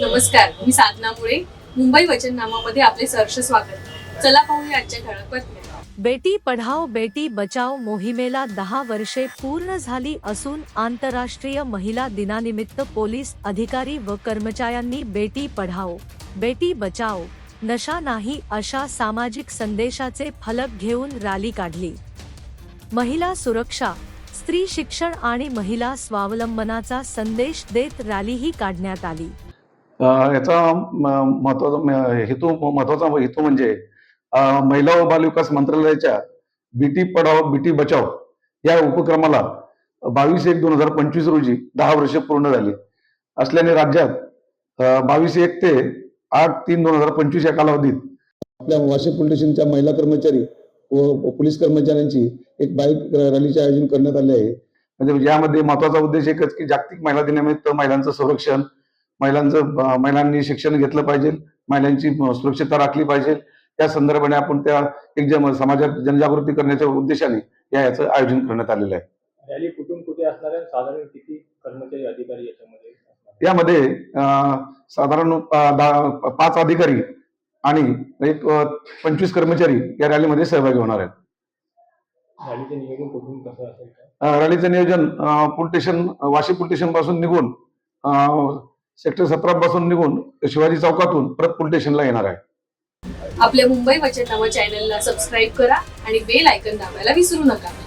नमस्कार मी साधना मुळे. मुंबई वचननामामध्ये आपले सहर्ष स्वागत. चला पाहूया आजच्या ठळक बातम्या. बेटी पढाओ बेटी बचाओ मोहिमेला दहा वर्षे पूर्ण झाली असून आंतरराष्ट्रीय महिला दिनानिमित्त पोलीस अधिकारी व कर्मचाऱ्यांनी बेटी पढाओ बेटी बचाओ नशा नाही अशा सामाजिक संदेशाचे फलक घेऊन रॅली काढली. महिला सुरक्षा स्त्री शिक्षण आणि महिला स्वावलंबनाचा संदेश देत रॅलीही काढण्यात आली. याचा महत्त्वाचा हेतू महत्त्वाचा हेतू म्हणजे महिला व बालविकास मंत्रालयाच्या बेटी पढाव बेटी बचाव या उपक्रमाला बावीस एक दोन हजार पंचवीस रोजी दहा वर्ष पूर्ण झाली. असल्याने राज्यात बावीस एक ते आठ तीन दोन हजार पंचवीस या कालावधीत आपल्या वाशी पोलीस स्टेशनच्या महिला कर्मचारी व पोलीस कर्मचाऱ्यांची एक बाईक रॅलीचे आयोजन करण्यात आले आहे. म्हणजे यामध्ये महत्त्वाचा उद्देश एकच की जागतिक महिला दिनानिमित्त महिलांचं संरक्षण महिलांचं महिलांनी शिक्षण घेतलं पाहिजे महिलांची सुरक्षितता राखली पाहिजे. त्या संदर्भाने आपण त्या एक जन समाजात जनजागृती करण्याच्या उद्देशाने या याचं आयोजन करण्यात आलेलं आहे. रॅली कुठून कुठे असणार आहे? साधारण किती कर्मचारी अधिकारी याच्यामध्ये? यामध्ये साधारण पाच अधिकारी आणि एक पंचवीस कर्मचारी या रॅलीमध्ये सहभागी होणार आहेत. रॅलीचे नियोजन कुठून कसं असेल? रॅलीचं नियोजन अं, पोलीस स्टेशन वाशी पोलीस स्टेशनपासून निघून सेक्टर सतरा पासून निघून शिवाजी चौकातून परत पोलीस स्टेशनला येणार आहे. आपल्या मुंबई वचननामा चॅनलला सबस्क्राईब करा आणि बेल आयकन दाबायला विसरू नका.